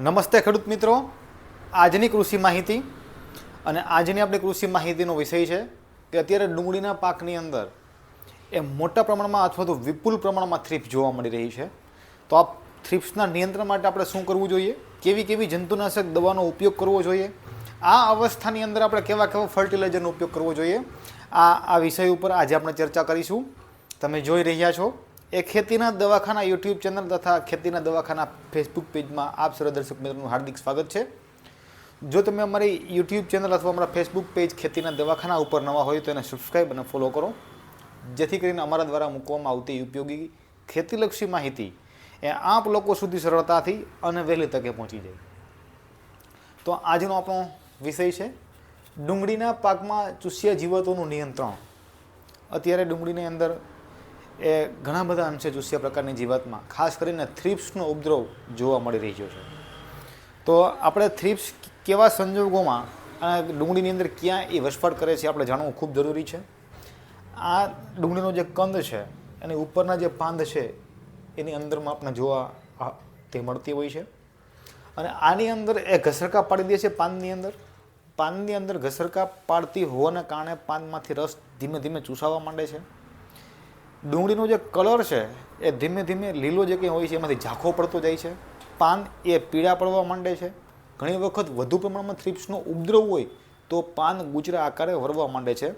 નમસ્તે ખેડૂત મિત્રો. આજની કૃષિ માહિતી અને આજની આપણી કૃષિ માહિતીનો વિષય છે કે અત્યારે ડુંગળીના પાકની અંદર એ મોટા પ્રમાણમાં અથવા તો વિપુલ પ્રમાણમાં થ્રીપ્સ જોવા મળી રહી છે. તો આ થ્રીપ્સના નિયંત્રણ માટે આપણે શું કરવું જોઈએ? કેવી કેવી જંતુનાશક દવાનો ઉપયોગ કરવો જોઈએ? આ અવસ્થાની અંદર આપણે કેવા કેવા ફર્ટિલાઇઝરનો ઉપયોગ કરવો જોઈએ? આ આ વિષય ઉપર આજે આપણે ચર્ચા કરીશું. તમે જોઈ રહ્યા છો એ ખેતીના દવાખાના યુટ્યુબ ચેનલ તથા ખેતીના દવાખાના ફેસબુક પેજમાં આપ સર્વ દર્શક મિત્રોનું હાર્દિક સ્વાગત છે. જો તમે અમારી યુટ્યુબ ચેનલ અથવા અમારા ફેસબુક પેજ ખેતીના દવાખાના ઉપર નવા હોય તો એને સબસ્ક્રાઈબ અને ફોલો કરો. જેથી કરીને અમારા દ્વારા મૂકવામાં આવતી ઉપયોગી ખેતીલક્ષી માહિતી એ આપ લોકો સુધી સરળતાથી અને વહેલી તકે પહોંચી જાય. તો આજનો આપણો વિષય છે, ડુંગળીના પાકમાં ચૂસ્યા જીવાતોનું નિયંત્રણ. અત્યારે ડુંગળીની અંદર એ ઘણા બધા અંશે ચૂસ્યા પ્રકારની જીવાતમાં, ખાસ કરીને થ્રિપ્સનો ઉપદ્રવ જોવા મળી રહ્યો છે. તો આપણે થ્રિપ્સ કેવા સંજોગોમાં ડુંગળીની અંદર ક્યાં એ વસવાટ કરે છે આપણે જાણવું ખૂબ જરૂરી છે. આ ડુંગળીનો જે કંદ છે, એની ઉપરના જે પાંદ છે, એની અંદરમાં આપણે જોવા તે મળતી હોય છે. અને આની અંદર એ ઘસરકા પાડી દે છે પાનની અંદર. પાનની અંદર ઘસરકા પાડતી હોવાના કારણે પાનમાંથી રસ ધીમે ધીમે ચૂસાવા માંડે છે. ડુંગળીનો જે કલર છે, એ ધીમે ધીમે લીલો જે કંઈ હોય છે, એમાંથી ઝાંખો પડતો જાય છે. પાન એ પીળા પડવા માંડે છે. ઘણી વખત વધુ પ્રમાણમાં થ્રીપ્સનો ઉપદ્રવ હોય, તો પાન ગુજરા આકારે વરવા માંડે છે.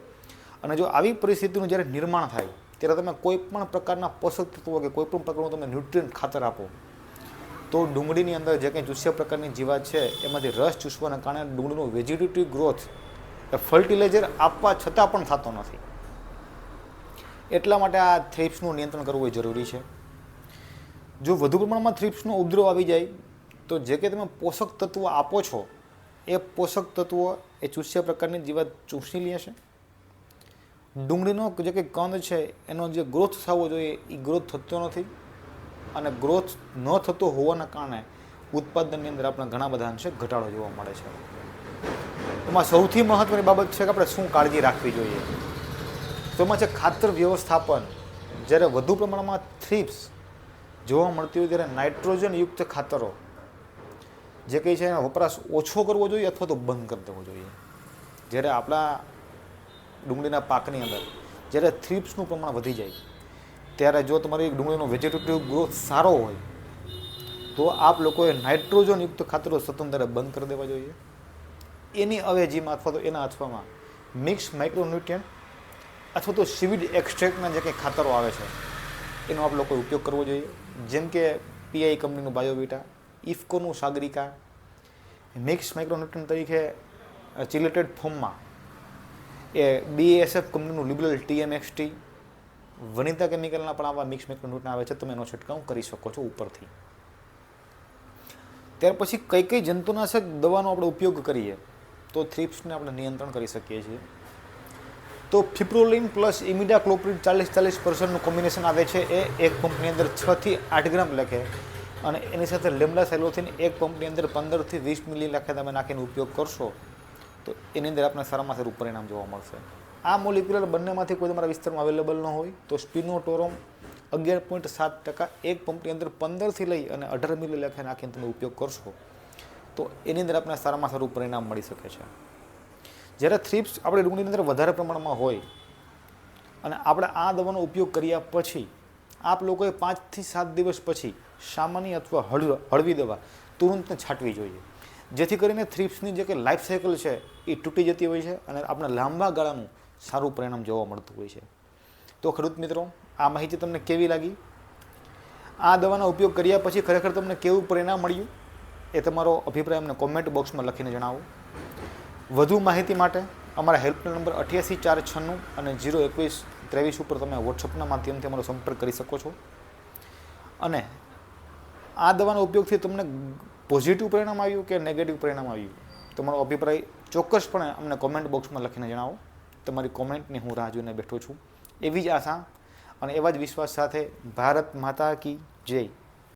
અને જો આવી પરિસ્થિતિનું જ્યારે નિર્માણ થાય, ત્યારે તમે કોઈ પણ પ્રકારના પોષક તત્વો કે કોઈ પણ પ્રકારનું તમે ન્યુટ્રિયન્ટ ખાતર આપો. તો ડુંગળીની અંદર જે કંઈ ચૂસ્ય પ્રકારની જીવાત છે, એમાંથી રસ ચૂસવાના કારણે ડુંગળીનું વેજીટેટિવ ગ્રોથ એ ફર્ટિલાઇઝર આપવા છતાં પણ થતો નથી. એટલા માટે આ થ્રીપ્સનું નિયંત્રણ કરવું એ જરૂરી છે. જો વધુ પ્રમાણમાં થ્રીપ્સનો ઉપદ્રવ આવી જાય, તો જે કે તમે પોષક તત્વો આપો છો, એ પોષક તત્વો એ ચૂસ્યા પ્રકારની જીવાત ચૂસી લે છે. ડુંગળીનો જે કંઈ કંદ છે, એનો જે ગ્રોથ થવો જોઈએ, એ ગ્રોથ થતો નથી અને ગ્રોથ ન થતો હોવાના કારણે ઉત્પાદનની અંદર આપણે ઘણા બધા અંશે ઘટાડો જોવા મળે છે. એમાં સૌથી મહત્વની બાબત છે કે આપણે શું કાળજી રાખવી જોઈએ. તો એમાં છે ખાતર વ્યવસ્થાપન, જ્યારે વધુ પ્રમાણમાં થ્રીપ્સ જોવા મળતી હોય ત્યારે નાઇટ્રોજન યુક્ત ખાતરો, જે કંઈ છે એનો વપરાશ ઓછો કરવો જોઈએ અથવા તો બંધ કરી દેવો જોઈએ. જ્યારે આપણા ડુંગળીના પાકની અંદર, જ્યારે થ્રીપ્સનું પ્રમાણ વધી જાય, ત્યારે જો તમારી ડુંગળીનો વેજીટેટિવ ગ્રોથ સારો હોય, તો આપ લોકોએ નાઇટ્રોજન યુક્ત ખાતરો સ્વતંત્ર બંધ કરી દેવા જોઈએ. એની અવેજીમાં અથવા તો એના અથવામાં મિક્સ માઇક્રોન્યુટ્રિયન્ટ અથવા તો સિવિડ એક્સ્ટ્રેક્ટના જે કંઈ ખાતરો આવે છે, એનો આપ લોકોએ ઉપયોગ કરવો જોઈએ. જેમ કે પીઆઈ કંપનીનું બાયોબીટા ઇફકોનું સાગરિકા, મિક્સ માઇક્રોન્યુટ્રન તરીકે ચિલેટેડ ફોર્મમાં, એ બીએસએફ કંપનીનું લિબરલ ટીએમએક્સટી, વનિતા કેમિકલના પણ આવા મિક્સ માઇક્રોન્યુટ્રન આવે છે, તમે એનો છંટકાવ કરી શકો છો ઉપરથી. ત્યાર પછી કઈ કઈ જંતુનાશક દવાનો આપણે ઉપયોગ કરીએ, તો થ્રીપ્સને આપણે નિયંત્રણ કરી શકીએ છીએ. તો ફિપ્રોલિન પ્લસ ઇમિડા ક્લોપ્રિન ચાલીસ ચાલીસ પર્સન્ટનું કોમ્બિનેશન આવે છે એ એક પંપની અંદર છથી આઠ ગ્રામ લખે. અને એની સાથે લેમડા સેલોથીન એક પંપની અંદર પંદરથી વીસ મિલી લખે તમે નાખીને ઉપયોગ કરશો, તો એની અંદર આપણે સારામાં સારું પરિણામ જોવા મળશે. આ મોલિક્યુલર બંનેમાંથી કોઈ તમારા વિસ્તારમાં અવેલેબલ ન હોય, તો સ્પિનોટોરોમ અગિયાર પોઈન્ટ સાત ટકા એક પંપની અંદર પંદરથી લઈ અને અઢાર મિલી લખે નાખીને તમે ઉપયોગ કરશો, તો એની અંદર આપણે સારામાં સારું પરિણામ મળી શકે છે. જ્યારે થ્રીપ્સ આપણે ડુંગળીની અંદર વધારે પ્રમાણમાં હોય અને આપણે આ દવાનો ઉપયોગ કર્યા પછી આપ લોકોએ પાંચથી સાત દિવસ પછી સામાન્ય અથવા હળવ દવા તુરંત છાંટવી જોઈએ. જેથી કરીને થ્રીપ્સની જે કે લાઈફ સાયકલ છે એ તૂટી જતી હોય છે અને આપણે લાંબા ગાળાનું સારું પરિણામ જોવા મળતું હોય છે. તો ખેડૂત મિત્રો, આ માહિતી તમને કેવી લાગી? આ દવાનો ઉપયોગ કર્યા પછી ખરેખર તમને કેવું પરિણામ મળ્યું? એ તમારો અભિપ્રાય અમને કોમેન્ટ બોક્સમાં લખીને જણાવો. વધુ માહિતી માટે અમારા હેલ્પલાઇન નંબર અઠ્યાસી ચાર છન્નું અને જીરો એકવીસ ત્રેવીસ ઉપર તમે વોટ્સઅપના માધ્યમથી અમારો સંપર્ક કરી શકો છો. અને આ દવાના ઉપયોગથી તમને પોઝિટિવ પરિણામ આવ્યું કે નેગેટિવ પરિણામ આવ્યું? તમારો અભિપ્રાય ચોક્કસપણે અમને કોમેન્ટ બોક્સમાં લખીને જણાવો. તમારી કોમેન્ટની હું રાહ જોઈને બેઠો છું. એવી જ આશા અને એવા જ વિશ્વાસ સાથે ભારત માતા કી જય.